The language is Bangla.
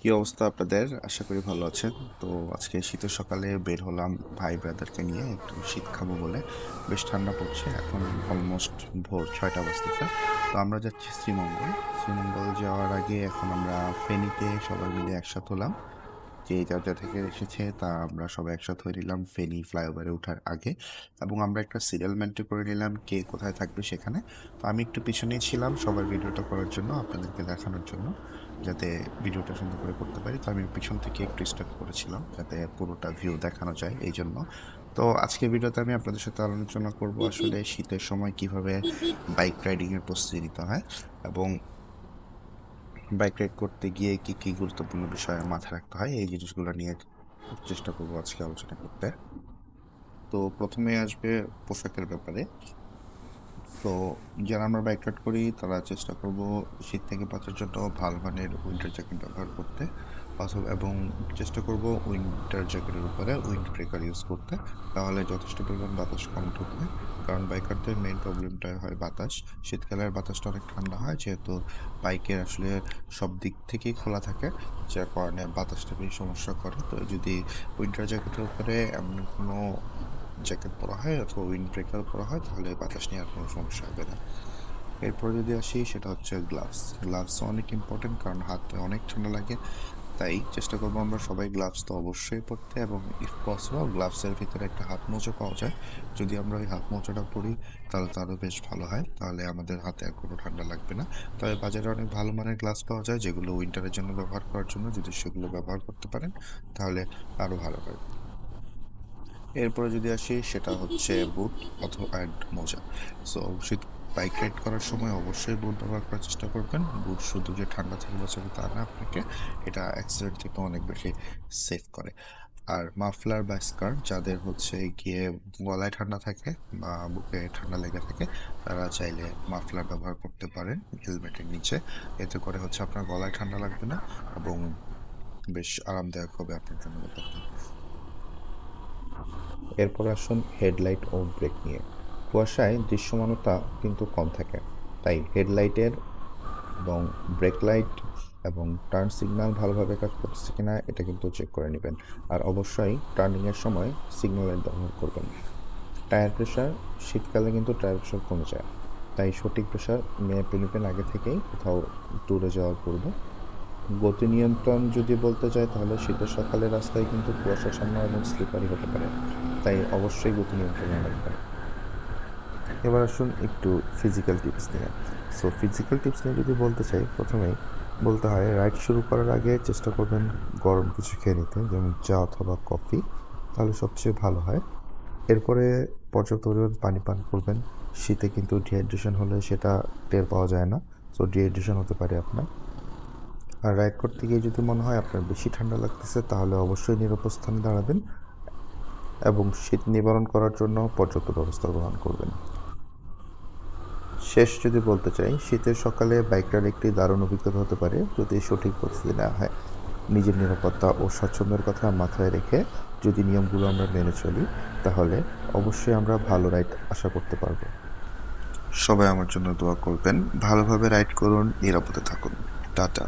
কি অবস্থা আপনাদের? আশা করি ভালো আছেন। তো আজকে শীতের সকালে বের হলাম ভাই ব্রাদারকে নিয়ে, একটু শীত খাব বলে। বেশ ঠান্ডা পড়ছে, এখন অলমোস্ট ভোর ছয়টা বাজতেছে। তো আমরা যাচ্ছি শ্রীমঙ্গল। শ্রীমঙ্গল যাওয়ার আগে এখন আমরা ফেনীতে সবাই মিলে একসাথে হলাম। যে যার থেকে এসেছে তা আমরা সবাই একসাথে হয়ে নিলাম ফেনি ফ্লাইওভারে ওঠার আগে এবং আমরা একটা সিরিয়াল মেন্টে করে নিলাম কে কোথায় থাকবে সেখানে। তো আমি একটু পিছনেই ছিলাম সবার ভিডিওটা করার জন্য, আপনাদেরকে দেখানোর জন্য যাতে ভিডিওটা সুন্দর করে করতে পারি। তো আমি পিছন থেকে একটু স্টার্ট করেছিলাম যাতে পুরোটা ভিউ দেখানো যায় এই জন্য তো আজকে ভিডিওতে আমি আপনাদের সাথে আলোচনা করব আসলে শীতের সময় কীভাবে বাইক রাইডিংয়ের প্রস্তুতি নিতে হয় এবং বাইক রাইড করতে গিয়ে কী কী গুরুত্বপূর্ণ বিষয় মাথায় রাখতে হয়? এই জিনিসগুলো নিয়ে চেষ্টা করব আজকে আলোচনা করতে। তো প্রথমে আসবে পোশাকের ব্যাপারে। তো যারা আমরা বাইক রাইড করি, তারা চেষ্টা করব শীত থেকে বাঁচার জন্য ভালো মানের উইন্টার জ্যাকেট ব্যবহার করতে। এবং চেষ্টা করব উইন্টার জ্যাকেটের উপরে উইন্ড ব্রেকার ইউজ করতে। তাহলে যথেষ্ট পরিমাণ বাতাস কম ঢুকবে। কারণ বাইকারদের মেইন প্রবলেমটা হয় বাতাস। শীতকালের বাতাসটা অনেক ঠান্ডা হয়, যেহেতু বাইকের আসলে সব দিক থেকেই খোলা থাকে, যার কারণে বাতাসটা বেশি সমস্যা করে। তো যদি উইন্টার জ্যাকেটের উপরে এমন কোনো জ্যাকেট পরা হয় অথবা উইন্ড ব্রেকার পরা হয়, তাহলে বাতাস নেওয়ার কোনো সমস্যা হবে না। এরপর যদি আসি, সেটা হচ্ছে গ্লাভস গ্লাভস অনেক ইম্পর্টেন্ট কারণ হাতে অনেক ঠান্ডা লাগে, তাই চেষ্টা করব আমরা সবাই গ্লাভস তো অবশ্যই পরতে এবং ইফ পসিবল গ্লাভসের ভিতরে একটা হাত মোজা পাওয়া যায়। যদি আমরা ওই হাত মোজাটা পরি, তাহলে তো আরও বেশ ভালো হয়, তাহলে আমাদের হাতে আর কোনো ঠান্ডা লাগবে না। তবে বাজারে অনেক ভালো মানের গ্লাভস পাওয়া যায়, যেগুলো উইন্টারের জন্য ব্যবহার করার জন্য, যদি সেগুলো ব্যবহার করতে পারেন, তাহলে আরও ভালো হয়। এরপরে যদি আসি, সেটা হচ্ছে বুট অথবা অ্যাড মোজা। সো শীত বাইক রাইড করার সময় অবশ্যই বুট ব্যবহার করার চেষ্টা করবেন। বুট শুধু যে ঠান্ডা থেকে বাঁচাবে তা না আপনাকে, এটা অ্যাক্সিডেন্ট থেকে অনেক বেশি সেভ করে। আর মাফলার বা স্কার্ট যাদের হচ্ছে গিয়ে গলায় ঠান্ডা থাকে বা বুকে ঠান্ডা লেগে থাকে, তারা চাইলে মাফলার ব্যবহার করতে পারেন হেলমেটের নিচে। এতে করে হচ্ছে আপনার গলায় ঠান্ডা লাগবে না এবং বেশ আরামদায়ক হবে আপনার জন্য ব্যাপারটা। এরপর আসুন হেডলাইট ও ব্রেক নিয়ে। কুয়াশায় দৃশ্যমানতা কিন্তু কম থাকে। তাই হেডলাইটের এবং ব্রেক লাইট এবং টার্ন সিগন্যাল ভালোভাবে কাজ করতেছে কিনা, এটা কিন্তু চেক করে নেবেন। আর অবশ্যই টার্নিংয়ের সময় সিগন্যাল লাইট ব্যবহার করবেন। টায়ার প্রেশার শীতকালে কিন্তু টায়ার প্রেশার কমে যায়। তাই সঠিক প্রেশার মেপে নেবেন আগে থেকেই, কোথাও দূরে যাওয়ার পূর্বে। গতি নিয়ন্ত্রণ যদি বলতে চাই তাহলে শীতের সকালে রাস্তায় কিন্তু কুয়াশাচ্ছন্ন এবং স্লিপারি হতে পারে। তাই অবশ্যই গতি নিয়ন্ত্রণে রাখবেন এবার আসুন একটু ফিজিক্যাল টিপস নিয়ে। সো ফিজিক্যাল টিপস নিয়ে যদি বলতে চাই, প্রথমেই বলতে হয় রাইড শুরু করার আগে চেষ্টা করবেন গরম কিছু খেয়ে নিতে, যেমন চা অথবা কফি, তাহলে সবচেয়ে ভালো হয়। এরপরে পর্যাপ্ত পরিমাণ পানি পান করবেন। শীতে কিন্তু ডিহাইড্রেশন হলে সেটা টের পাওয়া যায় না। সো ডিহাইড্রেশন হতে পারে আপনার। আর রাইড করতে গিয়ে যদি মনে হয় আপনার বেশি ঠান্ডা লাগতেছে, তাহলে অবশ্যই নিরাপদ স্থানে দাঁড়াবেন এবং শীত নিবারণ করার জন্য পর্যাপ্ত ব্যবস্থা গ্রহণ করবেন। শেষ যদি বলতে চাই, শীতের সকালে বাইক রাইড একটি দারুণ অভিজ্ঞতা হতে পারে যদি সঠিক প্রস্তুতি নেওয়া হয়। নিজের নিরাপত্তা ও স্বাচ্ছন্দ্যের কথা মাথায় রেখে যদি নিয়মগুলো আমরা মেনে চলি, তাহলে অবশ্যই আমরা ভালো রাইড আশা করতে পারব। সবাই আমার জন্য দোয়া করবেন। ভালোভাবে রাইড করুন, নিরাপদে থাকুন। টাটা।